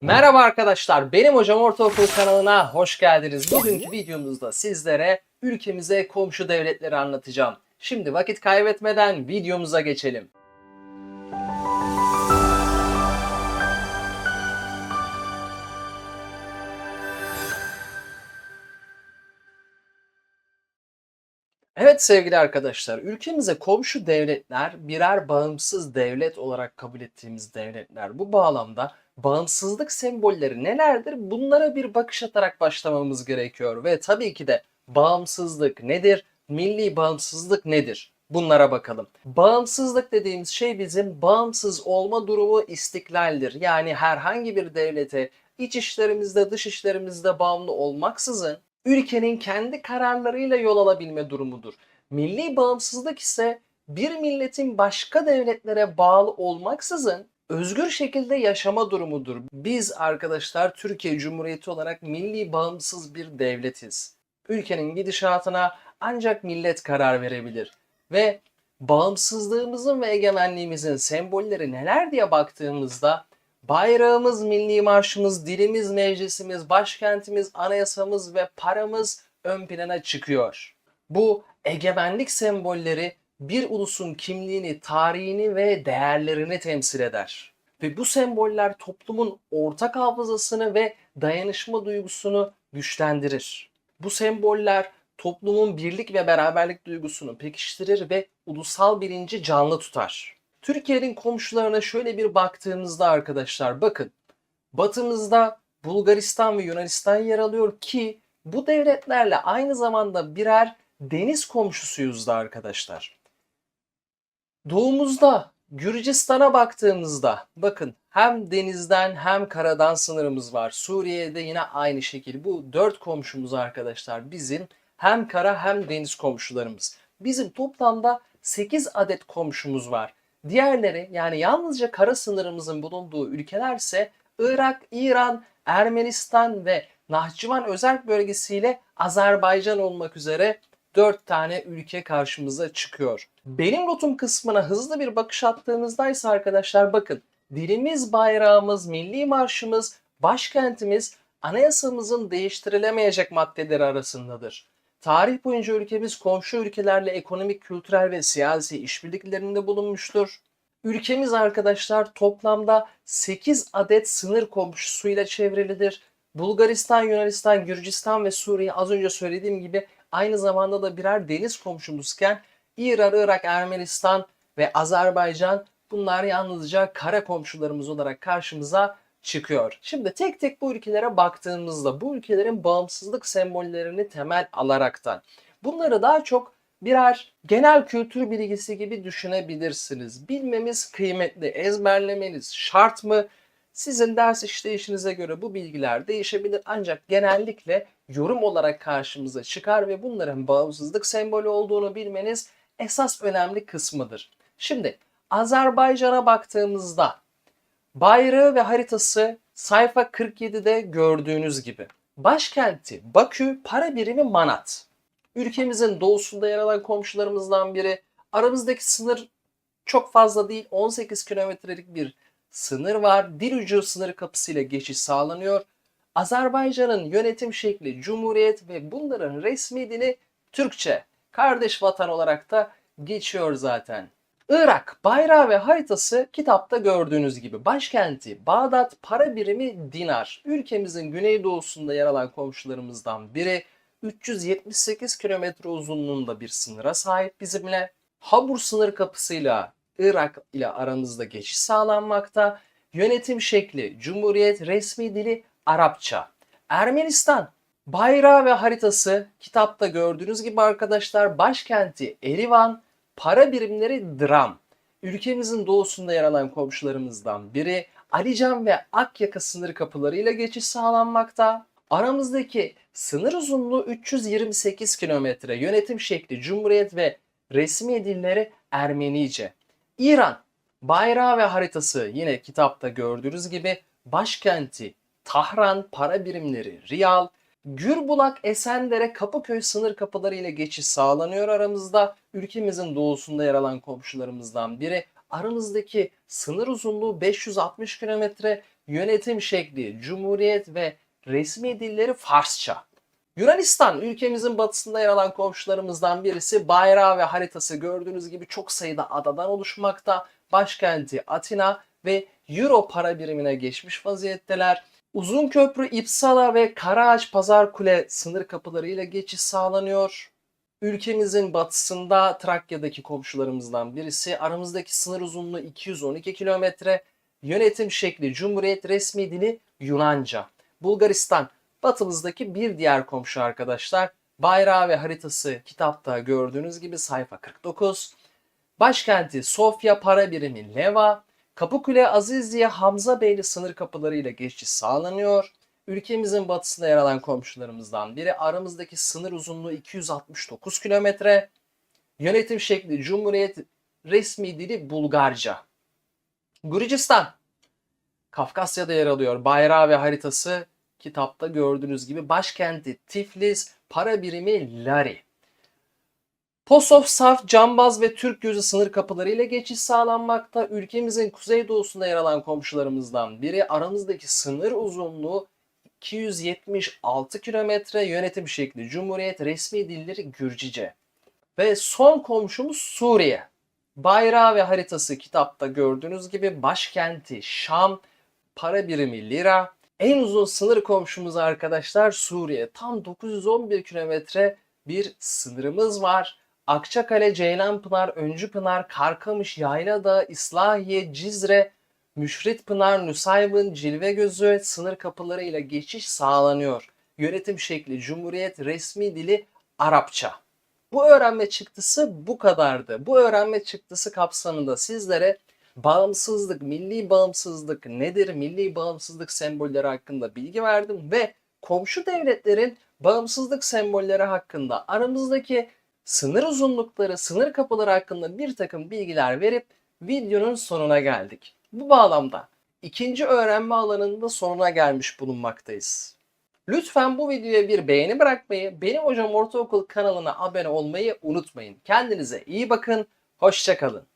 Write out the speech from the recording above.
Merhaba arkadaşlar, benim Hocam Ortaokul kanalına hoş geldiniz. Bugünkü videomuzda sizlere ülkemize komşu devletleri anlatacağım. Şimdi vakit kaybetmeden videomuza geçelim. Evet sevgili arkadaşlar, ülkemize komşu devletler birer bağımsız devlet olarak kabul ettiğimiz devletler. Bu bağlamda bağımsızlık sembolleri nelerdir? Bunlara bir bakış atarak başlamamız gerekiyor ve tabii ki de bağımsızlık nedir? Milli bağımsızlık nedir? Bunlara bakalım. Bağımsızlık dediğimiz şey bizim bağımsız olma durumu istiklaldir. Yani herhangi bir devlete iç işlerimizde dış işlerimizde bağımlı olmaksızın ülkenin kendi kararlarıyla yol alabilme durumudur. Milli bağımsızlık ise bir milletin başka devletlere bağlı olmaksızın özgür şekilde yaşama durumudur. Biz arkadaşlar Türkiye Cumhuriyeti olarak milli bağımsız bir devletiz. Ülkenin gidişatına ancak millet karar verebilir. Ve bağımsızlığımızın ve egemenliğimizin sembolleri neler diye baktığımızda bayrağımız, milli marşımız, dilimiz, meclisimiz, başkentimiz, anayasamız ve paramız ön plana çıkıyor. Bu egemenlik sembolleri bir ulusun kimliğini, tarihini ve değerlerini temsil eder. Ve bu semboller toplumun ortak hafızasını ve dayanışma duygusunu güçlendirir. Bu semboller toplumun birlik ve beraberlik duygusunu pekiştirir ve ulusal bilinci canlı tutar. Türkiye'nin komşularına şöyle bir baktığımızda arkadaşlar bakın batımızda Bulgaristan ve Yunanistan yer alıyor ki bu devletlerle aynı zamanda birer deniz komşusuyuz da arkadaşlar. Doğumuzda Gürcistan'a baktığımızda bakın hem denizden hem karadan sınırımız var. Suriye'de yine aynı şekilde bu dört komşumuz arkadaşlar bizim hem kara hem deniz komşularımız. Bizim toplamda 8 adet komşumuz var. Diğerleri yani yalnızca kara sınırımızın bulunduğu ülkelerse Irak, İran, Ermenistan ve Nahçıvan özel bölgesiyle Azerbaycan olmak üzere 4 tane ülke karşımıza çıkıyor. Benim notum kısmına hızlı bir bakış attığımızda ise arkadaşlar bakın dilimiz, bayrağımız, milli marşımız, başkentimiz anayasamızın değiştirilemeyecek maddeleri arasındadır. Tarih boyunca ülkemiz komşu ülkelerle ekonomik, kültürel ve siyasi işbirliklerinde bulunmuştur. Ülkemiz arkadaşlar toplamda 8 adet sınır komşusuyla çevrilidir. Bulgaristan, Yunanistan, Gürcistan ve Suriye az önce söylediğim gibi aynı zamanda da birer deniz komşumuzken İran, Irak, Ermenistan ve Azerbaycan bunlar yalnızca kara komşularımız olarak karşımıza çıkıyor. Şimdi tek tek bu ülkelere baktığımızda bu ülkelerin bağımsızlık sembollerini temel alaraktan bunları daha çok birer genel kültür bilgisi gibi düşünebilirsiniz. Bilmemiz kıymetli, ezberlemeniz şart mı? Sizin ders işleyişinize göre bu bilgiler değişebilir ancak genellikle yorum olarak karşımıza çıkar ve bunların bağımsızlık sembolü olduğunu bilmeniz esas önemli kısmıdır. Şimdi Azerbaycan'a baktığımızda bayrağı ve haritası sayfa 47'de gördüğünüz gibi. Başkenti Bakü, para birimi Manat. Ülkemizin doğusunda yer alan komşularımızdan biri. Aramızdaki sınır çok fazla değil. 18 kilometrelik bir sınır var. Dil ucu sınır kapısıyla geçiş sağlanıyor. Azerbaycan'ın yönetim şekli Cumhuriyet ve bunların resmi dili Türkçe. Kardeş vatan olarak da geçiyor zaten. Irak bayrağı ve haritası kitapta gördüğünüz gibi başkenti Bağdat para birimi dinar. Ülkemizin güneydoğusunda yer alan komşularımızdan biri 378 kilometre uzunluğunda bir sınıra sahip bizimle. Habur sınır kapısıyla Irak ile aramızda geçiş sağlanmakta. Yönetim şekli Cumhuriyet resmi dili Arapça. Ermenistan bayrağı ve haritası kitapta gördüğünüz gibi arkadaşlar başkenti Erivan, para birimleri dram. Ülkemizin doğusunda yer alan komşularımızdan biri Alican ve Akyaka sınır kapılarıyla geçiş sağlanmakta. Aramızdaki sınır uzunluğu 328 kilometre. Yönetim şekli Cumhuriyet ve resmi dilleri Ermenice. İran bayrağı ve haritası yine kitapta gördüğünüz gibi başkenti Tahran, para birimleri Riyal, Gürbulak, Esendere, Kapıköy sınır kapıları ile geçiş sağlanıyor aramızda. Ülkemizin doğusunda yer alan komşularımızdan biri. Aramızdaki sınır uzunluğu 560 kilometre. yönetim şekli Cumhuriyet ve resmi dilleri Farsça. Yunanistan ülkemizin batısında yer alan komşularımızdan birisi. Bayrağı ve haritası gördüğünüz gibi çok sayıda adadan oluşmakta. Başkenti Atina ve Euro para birimine geçmiş vaziyetteler. Uzun Köprü, İpsala ve Karaağaç Pazar Kule sınır kapılarıyla geçiş sağlanıyor. Ülkemizin batısında Trakya'daki komşularımızdan birisi. Aramızdaki sınır uzunluğu 212 kilometre. Yönetim şekli Cumhuriyet resmi dili Yunanca. Bulgaristan batımızdaki bir diğer komşu arkadaşlar. Bayrağı ve haritası kitapta gördüğünüz gibi sayfa 49. Başkenti Sofya para birimi Leva. Kapıkule Azizliye Hamza Beyli sınır kapılarıyla geçiş sağlanıyor. Ülkemizin batısında yer alan komşularımızdan biri. Aramızdaki sınır uzunluğu 269 kilometre. Yönetim şekli Cumhuriyet resmi dili Bulgarca. Gürcistan. Kafkasya'da yer alıyor. Bayrağı ve haritası kitapta gördüğünüz gibi başkenti Tiflis, para birimi Lari. Posov, Saf, Cambaz ve Türk Gözü sınır kapıları ile geçiş sağlanmakta. Ülkemizin kuzeydoğusunda yer alan komşularımızdan biri. Aramızdaki sınır uzunluğu 276 kilometre. Yönetim şekli Cumhuriyet, resmi dilleri Gürcice. Ve son komşumuz Suriye. Bayrağı ve haritası kitapta gördüğünüz gibi başkenti Şam, para birimi lira. En uzun sınır komşumuz arkadaşlar Suriye. Tam 911 kilometre bir sınırımız var. Akçakale, Ceylanpınar, Öncüpınar, Karkamış, Yaylada, İslahiye, Cizre, Müşritpınar, Nusaybın, Cilvegözü sınır kapıları ile geçiş sağlanıyor. Yönetim şekli Cumhuriyet, resmi dili Arapça. Bu öğrenme çıktısı bu kadardı. Bu öğrenme çıktısı kapsamında sizlere bağımsızlık, milli bağımsızlık nedir, milli bağımsızlık sembolleri hakkında bilgi verdim ve komşu devletlerin bağımsızlık sembolleri hakkında aramızdaki sınır uzunlukları, sınır kapıları hakkında bir takım bilgiler verip videonun sonuna geldik. Bu bağlamda ikinci öğrenme alanında sonuna gelmiş bulunmaktayız. Lütfen bu videoya bir beğeni bırakmayı, Benim Hocam Ortaokul kanalına abone olmayı unutmayın. Kendinize iyi bakın, hoşçakalın.